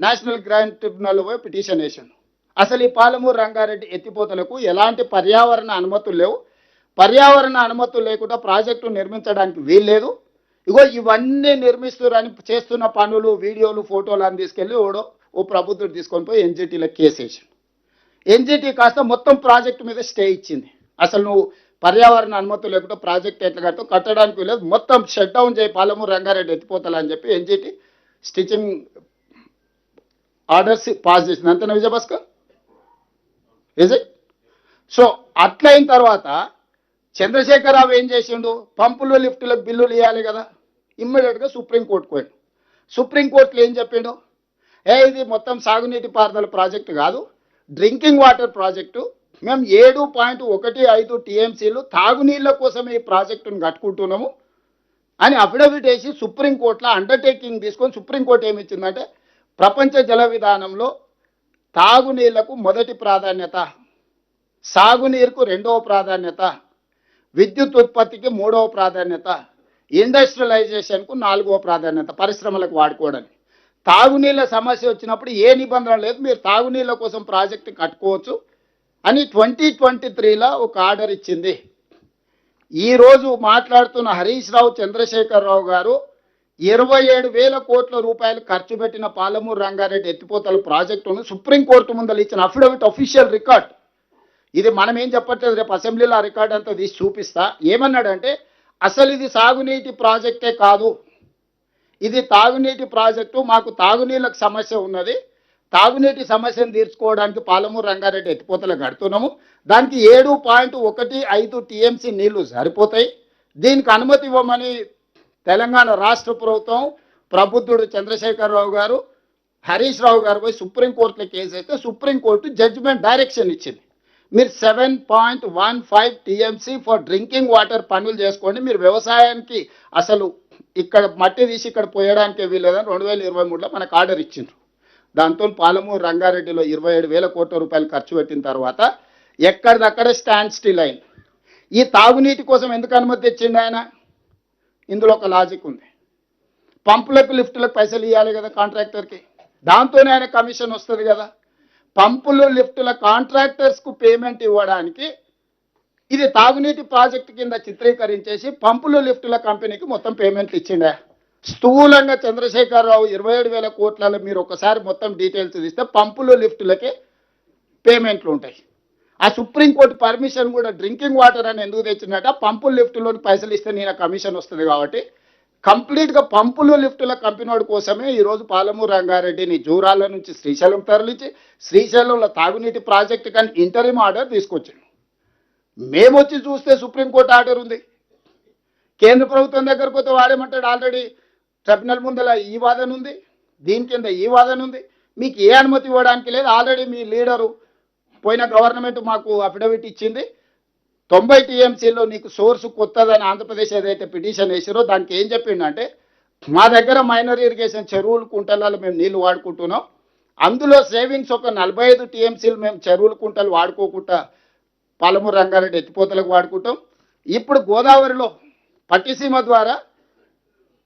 National grand tribunal పోయి petition వేసిండు. అసలు ఈ పాలమూరు రంగారెడ్డి ఎత్తిపోతలకు ఎలాంటి పర్యావరణ అనుమతులు లేవు. పర్యావరణ అనుమతులు లేకుండా ప్రాజెక్టు నిర్మించడానికి వీల్లేదు ఇగో ఇవన్నీ నిర్మిస్తున్నారని చేస్తున్న పనులు వీడియోలు ఫోటోలు అని తీసుకెళ్ళి ఓడో ఓ ప్రభుత్వం తీసుకొని పోయి ఎన్జిటీలో కేసు వేసిండు. ఎన్జిటీ కాస్త మొత్తం ప్రాజెక్టు మీద స్టే ఇచ్చింది. అసలు నువ్వు పర్యావరణ అనుమతులు లేకుండా ప్రాజెక్ట్ ఎట్లా కడతావు కట్టడానికి లేదు మొత్తం షట్ డౌన్ చేయి పాలమూరు రంగారెడ్డి ఎత్తిపోతాలని చెప్పి ఎన్జిటీ స్టిచింగ్ ఆర్డర్స్ పాస్ చేసింది. అంతేనా విజయభాస్కర్ ఇజ్ ఇట్ సో అట్లయిన తర్వాత చంద్రశేఖరరావు ఏం చేసిండు? పంపులు లిఫ్టుల బిల్లులు ఇవ్వాలి కదా. ఇమ్మీడియట్గా సుప్రీంకోర్టుకు పోయిండు. సుప్రీంకోర్టులో ఏం చెప్పిండు? ఏ ఇది మొత్తం సాగునీటి పారుదల ప్రాజెక్టు కాదు. Drinking water project. మేము ఏడు పాయింట్ ఒకటి ఐదు టీఎంసీలు తాగునీళ్ళ కోసం ఈ ప్రాజెక్టును కట్టుకుంటున్నాము అని అఫిడవిట్ వేసి సుప్రీంకోర్టులో అండర్టేకింగ్ తీసుకొని సుప్రీంకోర్టు ఏమి ఇచ్చిందంటే ప్రపంచ జల విధానంలో తాగునీళ్ళకు మొదటి ప్రాధాన్యత సాగునీరుకు రెండవ ప్రాధాన్యత విద్యుత్ ఉత్పత్తికి మూడవ ప్రాధాన్యత ఇండస్ట్రియలైజేషన్కు నాలుగవ ప్రాధాన్యత పరిశ్రమలకు వాడుకోవడానికి తాగునీళ్ళ సమస్య వచ్చినప్పుడు ఏ నిబంధన లేదు మీరు తాగునీళ్ళ కోసం ప్రాజెక్టు కట్టుకోవచ్చు అని ట్వంటీ ట్వంటీ త్రీలో ఒక ఆర్డర్ ఇచ్చింది. ఈరోజు మాట్లాడుతున్న హరీష్ రావు చంద్రశేఖరరావు గారు ఇరవై ఏడు వేల కోట్ల రూపాయలు ఖర్చు పెట్టిన పాలమూరు రంగారెడ్డి ఎత్తిపోతల ప్రాజెక్టును సుప్రీంకోర్టు ముందర ఇచ్చిన అఫిడవిట్ అఫీషియల్ రికార్డ్ ఇది మనం ఏం చెప్పట్లేదు రేపు అసెంబ్లీలో ఆ రికార్డ్ అంతా తీసి చూపిస్తా. ఏమన్నాడంటే అసలు ఇది సాగునీటి ప్రాజెక్టే కాదు. ఇది తాగునీటి ప్రాజెక్టు మాకు తాగునీళ్ళకు సమస్య ఉన్నది. తాగునీటి సమస్యను తీర్చుకోవడానికి పాలమూరు రంగారెడ్డి ఎత్తిపోతలు కడుతున్నాము. దానికి ఏడు పాయింట్ ఒకటి ఐదు టీఎంసీ నీళ్ళు సరిపోతాయి. దీనికి అనుమతి ఇవ్వమని తెలంగాణ రాష్ట్ర ప్రభుత్వం ప్రబుద్ధుడు చంద్రశేఖరరావు గారు హరీష్ రావు గారు పోయి సుప్రీంకోర్టులో కేసు అయితే సుప్రీంకోర్టు జడ్జిమెంట్ డైరెక్షన్ ఇచ్చింది. మీరు seven point one five TMC for drinking water పనులు చేసుకోండి. మీరు వ్యవసాయానికి అసలు ఇక్కడ మట్టి తీసి ఇక్కడ పోయడానికి వీలేదని రెండు వేల ఇరవై మూడులో మనకు ఆర్డర్ ఇచ్చిండ్రు. దాంతో పాలమూరు రంగారెడ్డిలో ఇరవై ఏడు వేల కోట్ల రూపాయలు ఖర్చు పెట్టిన తర్వాత ఎక్కడిదక్కడే స్టాండ్ స్టిల్ అయింది ఈ తాగునీటి కోసం ఎందుకు అనుమతి తెచ్చిండు ఆయన? ఇందులో ఒక లాజిక్ ఉంది. పంపులకు లిఫ్టులకు పైసలు ఇవ్వాలి కదా కాంట్రాక్టర్కి. దాంతోనే ఆయన కమిషన్ వస్తుంది కదా. పంపులు లిఫ్టుల కాంట్రాక్టర్స్కు పేమెంట్ ఇవ్వడానికి ఇది తాగునీటి ప్రాజెక్టు కింద చిత్రీకరించేసి పంపులు లిఫ్టుల కంపెనీకి మొత్తం పేమెంట్ ఇచ్చిండే. స్థూలంగా చంద్రశేఖరరావు ఇరవై ఏడు వేల కోట్లలో మీరు ఒకసారి మొత్తం డీటెయిల్స్ తీస్తే పంపులు లిఫ్టులకి పేమెంట్లు ఉంటాయి. ఆ సుప్రీంకోర్టు పర్మిషన్ కూడా డ్రింకింగ్ వాటర్ అని ఎందుకు తెచ్చినట్ట పంపులు లిఫ్టులోని పైసలు ఇస్తే నేను కమిషన్ వస్తుంది కాబట్టి. కంప్లీట్గా పంపులు లిఫ్టుల కంపెనీ కోసమే ఈరోజు పాలమూరు రంగారెడ్డిని జూరాల నుంచి శ్రీశైలం తరలించి శ్రీశైలంలో తాగునీటి ప్రాజెక్టు కానీ ఇంటరిమ్ ఆర్డర్ తీసుకొచ్చాడు. మేము వచ్చి చూస్తే సుప్రీంకోర్టు ఆర్డర్ ఉంది. కేంద్ర ప్రభుత్వం దగ్గరకు పోతే వాడేమంటాడు? ఆల్రెడీ ట్రిబ్యునల్ ముందల ఈ వాదన ఉంది. దీని కింద ఈ వాదన ఉంది. మీకు ఏ అనుమతి ఇవ్వడానికి లేదు. ఆల్రెడీ మీ లీడరు పోయిన గవర్నమెంట్ మాకు అఫిడవిట్ ఇచ్చింది. తొంభై టీఎంసీలో నీకు సోర్స్ కొత్తదని ఆంధ్రప్రదేశ్ ఏదైతే పిటిషన్ వేసారో దానికి ఏం చెప్పిండంటే మా దగ్గర మైనర్ ఇరిగేషన్ చెరువులు కుంటలలో మేము నీళ్ళు వాడుకుంటున్నాం. అందులో సేవింగ్స్ ఒక నలభై ఐదు టీఎంసీలు మేము చెరువులు కుంటలు వాడుకోకుండా పాలమూరు రంగారెడ్డి ఎత్తిపోతలకు వాడుకుంటాం. ఇప్పుడు గోదావరిలో పట్టిసీమ ద్వారా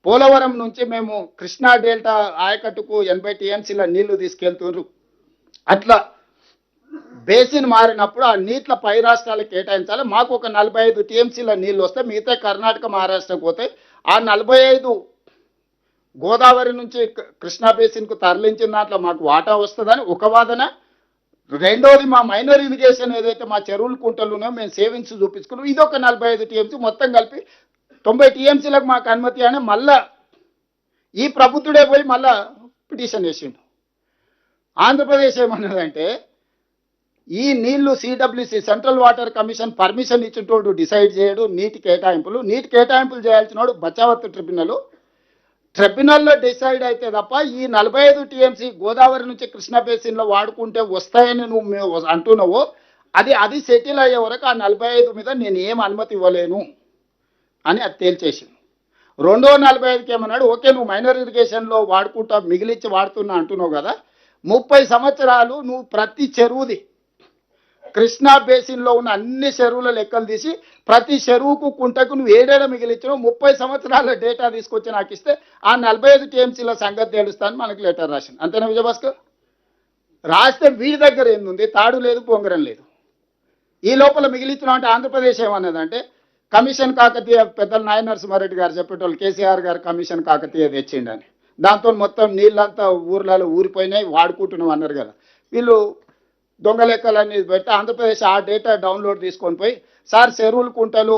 పోలవరం నుంచి మేము కృష్ణా డెల్టా ఆయకట్టుకు ఎనభై టీఎంసీల నీళ్ళు తీసుకెళ్తున్నారు అట్లా బేసిన్ మారినప్పుడు ఆ నీట్ల పై రాష్ట్రాలకు కేటాయించాలి. మాకు ఒక నలభై ఐదు టీఎంసీల నీళ్ళు వస్తే మిగతా కర్ణాటక మహారాష్ట్రకు పోతే ఆ నలభై ఐదు గోదావరి నుంచి కృష్ణా బేసిన్కు తరలించిన దాంట్లో మాకు వాటా వస్తుందని ఒక వాదన. రెండోది మా మైనర్ ఇరిగేషన్ ఏదైతే మా చెరువులు కుంటలు ఉన్నాయో మేము సేవింగ్స్ చూపించుకున్నాం. ఇది ఒక నలభై ఐదు టీఎంసీ మొత్తం కలిపి తొంభై టీఎంసీలకు మాకు అనుమతి అని మళ్ళా ఈ ప్రభుత్వుడే పోయి మళ్ళా పిటిషన్ వేసిండు. ఆంధ్రప్రదేశ్ ఏమన్నదంటే ఈ నీళ్ళు CWC central water commission permission ఇచ్చేటోడు decide చేయడు నీటి కేటాయింపులు. నీటి కేటాయింపులు చేయాల్సినోడు బచావత్ ట్రిబ్యునల్ ట్రిబ్యునల్లో డిసైడ్ అయితే తప్ప ఈ నలభై ఐదు టీఎంసీ గోదావరి నుంచి కృష్ణా బేసిన్లో వాడుకుంటే వస్తాయని నువ్వు మేము అంటున్నావు. అది అది సెటిల్ అయ్యే వరకు ఆ నలభై ఐదు మీద నేను ఏం అనుమతి ఇవ్వలేను అని అది తేల్చేసింది. రెండో నలభై ఐదుకి ఏమన్నాడు ఓకే నువ్వు మైనర్ ఇరిగేషన్లో వాడుకుంటా మిగిలిచ్చి వాడుతున్నా అంటున్నావు కదా. ముప్పై సంవత్సరాలు నువ్వు ప్రతి చెరువుది కృష్ణా బేసిన్లో ఉన్న అన్ని చెరువుల లెక్కలు తీసి ప్రతి చెరువుకు కుంటకు నువ్వు ఏడేడ మిగిలిచ్చినావు ముప్పై సంవత్సరాల డేటా తీసుకొచ్చి నాకు ఇస్తే ఆ నలభై ఐదు టీఎంసీల సంగతి తెలుస్తాను మనకి లెటర్ రాసింది. అంతేనా విజయభాస్కర్? రాస్తే వీడి దగ్గర ఏంది తాడు లేదు పొంగరం లేదు. ఈ లోపల మిగిలిచ్చిన అంటే ఆంధ్రప్రదేశ్ ఏమన్నదంటే కమిషన్ కాకతీయ పెద్దలు నాయ నరసింహారెడ్డి గారు చెప్పేటోళ్ళు కేసీఆర్ గారు కమిషన్ కాకతీయ తెచ్చిండని. దాంతో మొత్తం నీళ్ళంతా ఊర్లలో ఊరిపోయినాయి వాడుకుంటున్నాం అన్నారు కదా. వీళ్ళు దొంగ లెక్కలన్నీ పెట్టి ఆంధ్రప్రదేశ్ ఆ డేటా డౌన్లోడ్ తీసుకొని పోయి సార్ చెరువులు కుంటలు